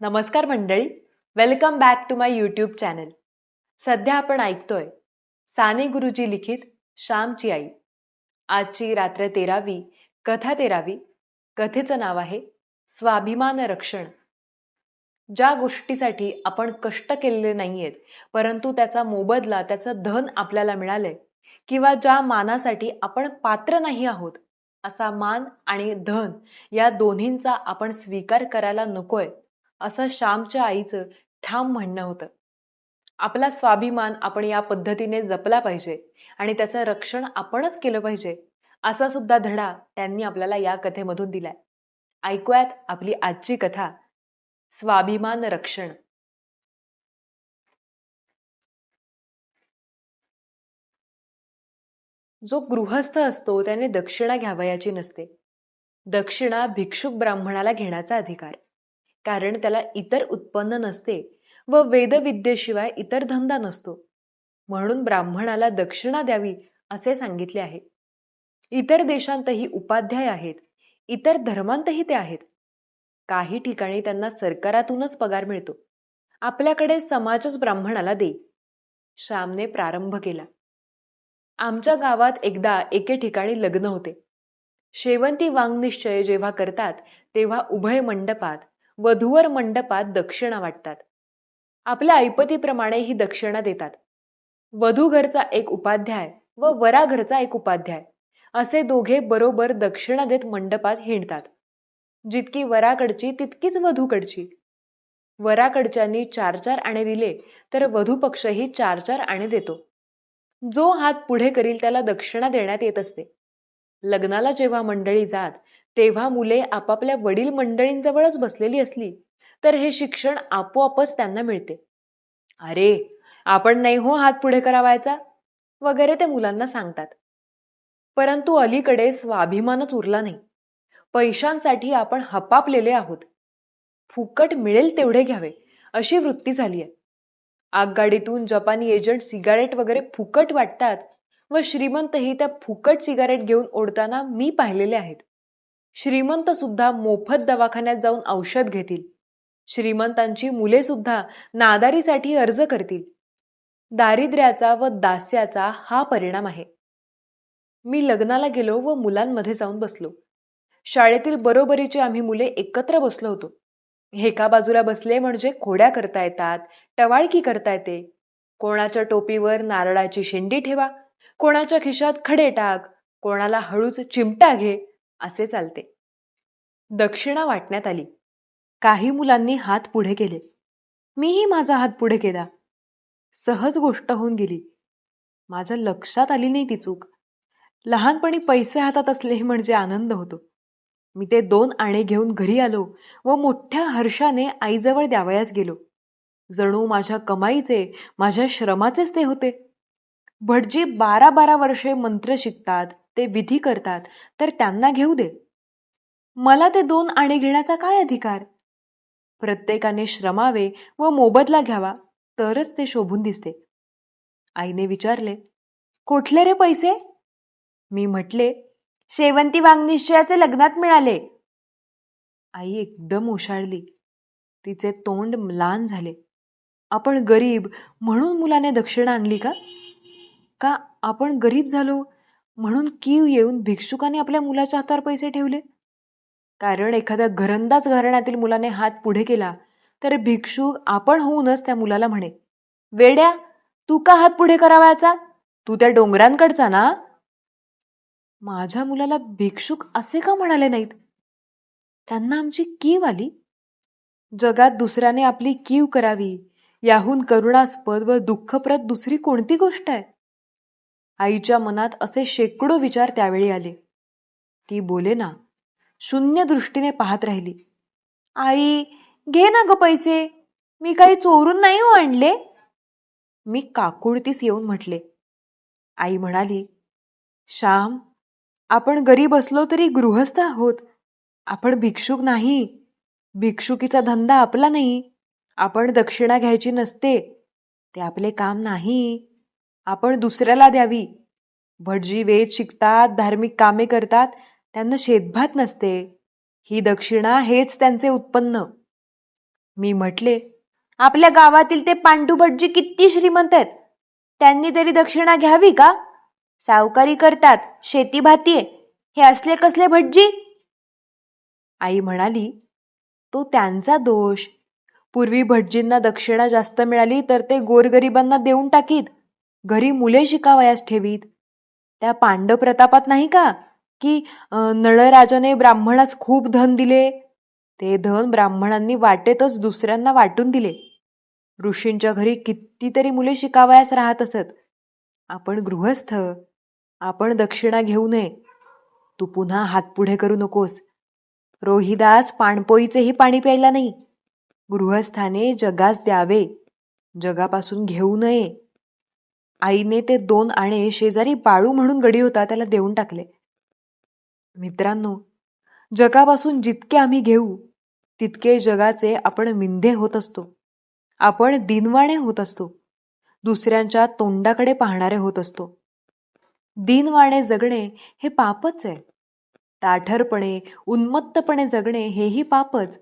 नमस्कार मंडळी. Welcome back to my YouTube channel सध्या आपण ऐकतोय साने गुरुजी लिखित श्यामची आई. आजची रात्र तेरावी कथा तेरावी. कथेचं नाव आहे स्वाभिमान रक्षण. ज्या गोष्टीसाठी आपण कष्ट केलेले नाहीयेत परंतु त्याचा मोबदला त्याचं धन आपल्याला मिळालंय किंवा ज्या मानासाठी आपण पात्र नाही आहोत असा मान आणि धन या दोन्हींचा आपण स्वीकार करायला नकोय. असं श्यामच्या आईचं ठाम म्हणणं होतं. आपला स्वाभिमान आपण या पद्धतीने जपला पाहिजे आणि त्याचं रक्षण आपणच केलं पाहिजे असा सुद्धा धडा त्यांनी आपल्याला या कथेमधून दिलाय. ऐकूयात आपली आजची कथा स्वाभिमान रक्षण. जो गृहस्थ असतो त्याने दक्षिणा घ्यावयाची नसते. दक्षिणा भिक्षुक ब्राह्मणाला घेण्याचा अधिकार. कारण त्याला इतर उत्पन्न नसते व वेदविद्येशिवाय इतर धंदा नसतो. म्हणून ब्राह्मणाला दक्षिणा द्यावी असे सांगितले आहे. इतर देशांतही उपाध्याय आहेत. इतर धर्मांतही ते आहेत. काही ठिकाणी त्यांना सरकारातूनच पगार मिळतो. आपल्याकडे समाजच ब्राह्मणाला दे. श्यामने प्रारंभ केला. आमच्या गावात एकदा एके ठिकाणी लग्न होते. शेवंती वांगनिश्चय जेव्हा करतात तेव्हा उभय मंडपात वधूवर मंडपात दक्षिणा वाटतात. आपल्या ऐपतीप्रमाणे ही दक्षिणा देतात. वधू घरचा एक उपाध्याय व वरा घरचा एक उपाध्याय असे दोघे बरोबर दक्षिणा देत मंडपात हिंडतात. जितकी वराकडची तितकीच वधूकडची. वराकडच्यांनी चार चार आणे दिले तर वधू पक्षही चार चार आणे देतो. जो हात पुढे करील त्याला दक्षिणा देण्यात येत असते. लग्नाला जेव्हा मंडळी जात तेव्हा मुले आपापल्या वडील मंडळींजवळच बसलेली असली तर हे शिक्षण आपोआपच त्यांना मिळते. अरे आपण नाही हो हात पुढे करावायचा? वगैरे ते मुलांना सांगतात. परंतु अलीकडे स्वाभिमानच उरला नाही. पैशांसाठी आपण हपापलेले आहोत. फुकट मिळेल तेवढे घ्यावे अशी वृत्ती झाली आहे. आगगाडीतून जपानी एजंट सिगारेट वगैरे फुकट वाटतात व श्रीमंतही त्या फुकट सिगारेट घेऊन ओढताना मी पाहिलेले आहेत. श्रीमंत सुद्धा मोफत दवाखान्यात जाऊन औषध घेतील. श्रीमंतांची मुले सुद्धा नादारीसाठी अर्ज करतील. दारिद्र्याचा व दास्याचा हा परिणाम आहे. मी लग्नाला गेलो व मुलांमध्ये जाऊन बसलो. शाळेतील बरोबरीचे आम्ही मुले एकत्र बसलो होतो. एका बाजूला बसले म्हणजे खोड्या करता येतात टवाळकी करता येते. कोणाच्या टोपीवर नारळाची शेंडी ठेवा कोणाच्या खिशात खडे टाक कोणाला हळूच चिमटा घे असे चालते. दक्षिणा वाटण्यात आली. काही मुलांनी हात पुढे केले. मीही माझा हात पुढे केला. सहज गोष्ट होऊन गेली. माझ्या लक्षात आली नाही ती चूक. लहानपणी पैसे हातात असले म्हणजे आनंद होतो. मी ते दोन आणे घेऊन घरी आलो व मोठ्या हर्षाने आईजवळ द्यावयास गेलो. जणू माझ्या कमाईचे माझ्या श्रमाचेच ते होते. भटजी बारा बारा वर्षे मंत्र शिकतात. ते विधी करतात तर त्यांना घेऊ दे. मला ते दोन आणे घेण्याचा काय अधिकार? प्रत्येकाने श्रमावे व मोबदला घ्यावा तरच ते शोभून दिसते. आईने विचारले कुठले रे पैसे? मी म्हटले शेवंती वांगनिश्चयाचे लग्नात मिळाले. आई एकदम ओशाळली. तिचे तोंड म्लान झाले. आपण गरीब म्हणून मुलाने दक्षिणा आणली का? का आपण गरीब झालो? म्हणून कीव येऊन भिक्षुकाने आपल्या मुलाच्या हातावर पैसे ठेवले. कारण एखाद्या घरंदाज घराण्यातील मुलाने हात पुढे केला तर भिक्षुक आपण होऊनच त्या मुलाला म्हणे वेड्या तू का हात पुढे करावायचा? तू त्या डोंगरांकडचा ना? माझ्या मुलाला भिक्षुक असे का म्हणाले नाहीत? त्यांना आमची कीव आली. जगात दुसऱ्याने आपली कीव करावी याहून करुणास्पद व दुःखप्रद दुसरी कोणती गोष्ट आहे? आईच्या मनात असे शेकडो विचार त्यावेळी आले. ती बोले ना शून्य दृष्टीने पाहत राहिली. आई घे ना ग पैसे. मी काही चोरून नाही हो आणले. मी काकुळतीस येऊन म्हटले. आई म्हणाली श्याम आपण गरीब असलो तरी गृहस्थ आहोत. आपण भिक्षुक नाही. भिक्षुकीचा धंदा आपला नाही. आपण दक्षिणा घ्यायची नसते. ते आपले काम नाही. आपण दुसऱ्याला द्यावी. भटजी वेद शिकतात धार्मिक कामे करतात त्यांना शेतभात नसते. ही दक्षिणा हेच त्यांचे उत्पन्न. मी म्हटले आपल्या गावातील ते पांडू भटजी किती श्रीमंत आहेत. त्यांनी तरी दक्षिणा घ्यावी का? सावकारी करतात शेती भातीये हे असले कसले भटजी? आई म्हणाली तो त्यांचा दोष. पूर्वी भटजींना दक्षिणा जास्त मिळाली तर ते गोरगरिबांना देऊन टाकीत. घरी मुले शिकावयास ठेवीत? त्या पांडव प्रतापात नाही का? की नळराजाने ब्राह्मणास खूप धन दिले. ते धन ब्राह्मणांनी वाटेतच दुसऱ्यांना वाटून दिले. ऋषींच्या घरी कितीतरी मुले शिकावयास राहत असत. आपण गृहस्थ. आपण दक्षिणा घेऊ नये. तू पुन्हा हात पुढे करू नकोस. रोहिदास पाणपोईचेही पाणी प्यायला नाही. गृहस्थाने जगास द्यावे. जगापासून घेऊ नये. आईने ते दोन आणे शेजारी बाळू म्हणून गडी होता त्याला देऊन टाकले. मित्रांनो जगापासून जितके आम्ही घेऊ तितके जगाचे आपण मिंधे होत असतो. आपण दिनवाणे होत असतो. दुसऱ्यांच्या तोंडाकडे पाहणारे होत असतो. दिनवाणे जगणे हे पापच आहे. ताठरपणे उन्मत्तपणे जगणे हेही पापच.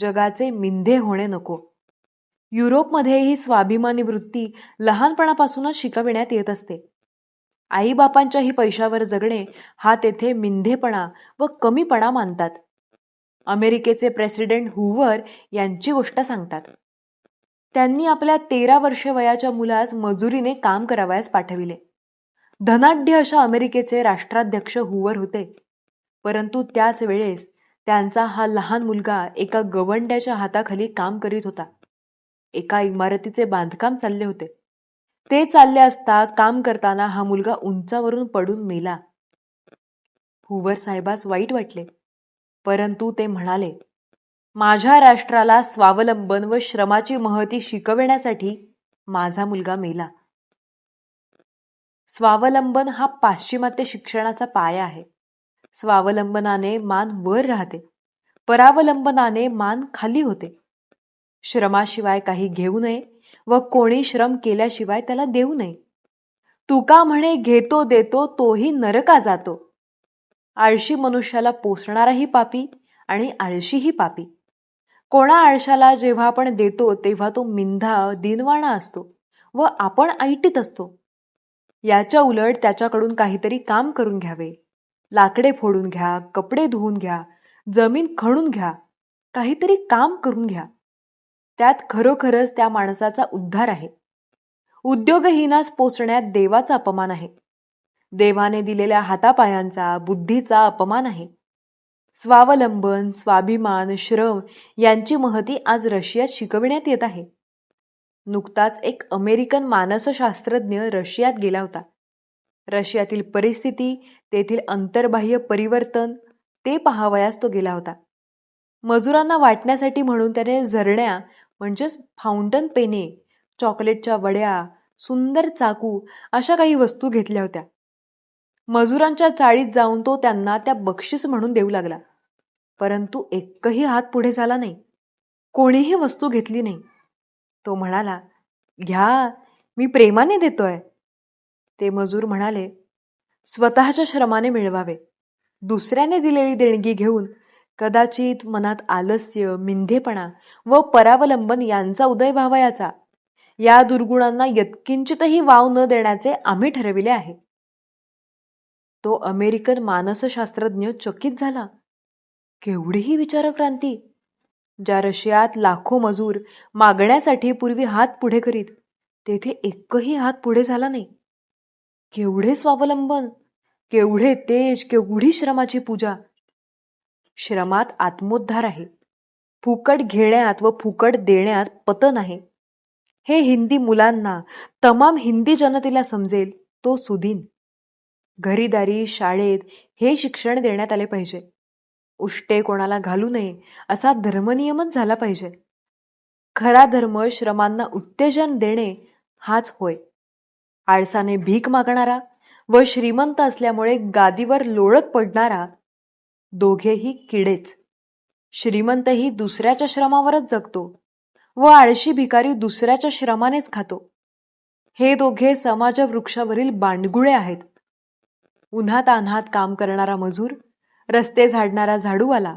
जगाचे मिंधे होणे नको. युरोपमध्ये ही स्वाभिमानी वृत्ती लहानपणापासूनच शिकविण्यात येत असते. आईबापांच्याही पैशावर जगणे हा तेथे मिंधेपणा व कमीपणा मानतात. अमेरिकेचे प्रेसिडेंट हुवर यांची गोष्ट सांगतात. त्यांनी आपल्या तेरा वर्षे वयाच्या मुलास मजुरीने काम करावयास पाठविले. धनाढ्य अशा अमेरिकेचे राष्ट्राध्यक्ष हुवर होते. परंतु त्याच वेळेस त्यांचा हा लहान मुलगा एका गवंड्याच्या हाताखाली काम करीत होता. एका इमारतीचे बांधकाम चालले होते. ते चालले असता काम करताना हा मुलगा उंचावरून पडून मेला. हुवर साहेबास वाईट वाटले. परंतु ते म्हणाले माझ्या राष्ट्राला स्वावलंबन व श्रमाची महती शिकविण्यासाठी माझा मुलगा मेला. स्वावलंबन हा पाश्चिमात्य शिक्षणाचा पाया आहे. स्वावलंबनाने मान वर राहते. परावलंबनाने मान खाली होते. श्रमाशिवाय काही घेऊ नये व कोणी श्रम केल्याशिवाय त्याला देऊ नये. तुका म्हणे घेतो देतो तोही नरका जातो. आळशी मनुष्याला पोसणाराही पापी आणि आळशीही पापी. कोणा आळशाला जेव्हा आपण देतो तेव्हा तो मिंधा दिनवाणा असतो व आपण ऐटीत असतो. याच्या उलट त्याच्याकडून काहीतरी काम करून घ्यावे. लाकडे फोडून घ्या कपडे धुवून घ्या जमीन खणून घ्या काहीतरी काम करून घ्या. त्यात खरोखरच त्या माणसाचा उद्धार आहे. उद्योगहीनास पोचण्यात देवाचा अपमान आहे. देवाने दिलेल्या हातापायांचा बुद्धीचा अपमान आहे. स्वावलंबन स्वाभिमान श्रम यांची महती आज रशियात शिकविण्यात येत आहे. नुकताच एक अमेरिकन मानसशास्त्रज्ञ रशियात गेला होता. रशियातील परिस्थिती तेथील अंतर्बाह्य परिवर्तन ते पाहावयास तो गेला होता. मजुरांना वाटण्यासाठी म्हणून त्याने झरण्या म्हणजेच फाउंटन पेने चॉकलेटच्या वड्या सुंदर चाकू अशा काही वस्तू घेतल्या होत्या. मजुरांच्या चाळीत जाऊन तो त्यांना त्या बक्षीस म्हणून देऊ लागला. परंतु एकही हात पुढे झाला नाही. कोणीही वस्तू घेतली नाही. तो म्हणाला घ्या मी प्रेमाने देतोय. ते मजूर म्हणाले स्वतःच्या श्रमाने मिळवावे. दुसऱ्याने दिलेली देणगी घेऊन कदाचित मनात आलस्य मिंधेपणा व परावलंबन यांचा उदय व्हावयाचा या दुर्गुणांना यत्किंचितही वाव न देण्याचे आम्ही ठरविले आहे. तो अमेरिकन मानसशास्त्रज्ञ चकित झाला. केवढीही विचारक्रांती! ज्या रशियात लाखो मजूर मागण्यासाठी पूर्वी हात पुढे करीत तेथे एकही हात पुढे झाला नाही. केवढे स्वावलंबन! केवढे तेज केवढी श्रमाची पूजा! श्रमात आत्मोद्धार आहे. फुकट घेण्यात व फुकट देण्यात पतन आहे. हे हिंदी मुलांना तमाम हिंदी जनतेला समजेल तो सुदीन. घरीदारी शाळेत हे शिक्षण देण्यात आले पाहिजे. उष्टे कोणाला घालू नये असा धर्मनियमच झाला पाहिजे. खरा धर्म श्रमांना उत्तेजन देणे हाच होय. आळसाने भीक मागणारा व श्रीमंत असल्यामुळे गादीवर लोळत पडणारा दोघेही किडेच. श्रीमंतही दुसऱ्याच्या श्रमावरच जगतो व आळशी भिकारी दुसऱ्याच्या श्रमानेच खातो. हे दोघे समाज वृक्षावरील बांडगुळे आहेत. उन्हात अनात काम करणारा मजूर रस्ते झाडणारा झाडूवाला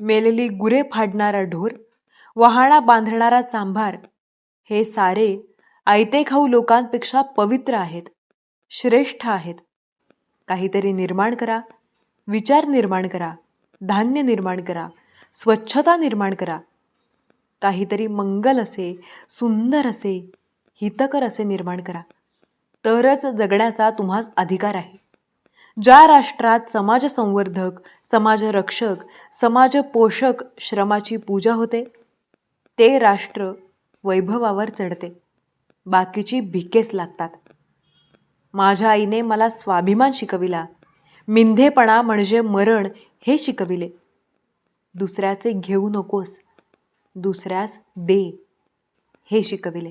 मेलेली गुरे फाडणारा ढोर वहाणा बांधणारा चांभार हे सारे आयते खाऊ लोकांपेक्षा पवित्र आहेत श्रेष्ठ आहेत. काहीतरी निर्माण करा. विचार निर्माण करा धान्य निर्माण करा स्वच्छता निर्माण करा. काहीतरी मंगल असे सुंदर असे हितकर असे निर्माण करा. तरच जगण्याचा तुम्हास अधिकार आहे. ज्या राष्ट्रात समाजसंवर्धक समाजरक्षक समाजपोषक श्रमाची पूजा होते ते राष्ट्र वैभवावर चढते. बाकीची भिकेस लागतात. माझ्या आईने मला स्वाभिमान शिकविला. मिंधेपणा म्हणजे मरण हे शिकविले. दुसऱ्याचे घेऊ नकोस. दुसऱ्यास दे हे शिकविले.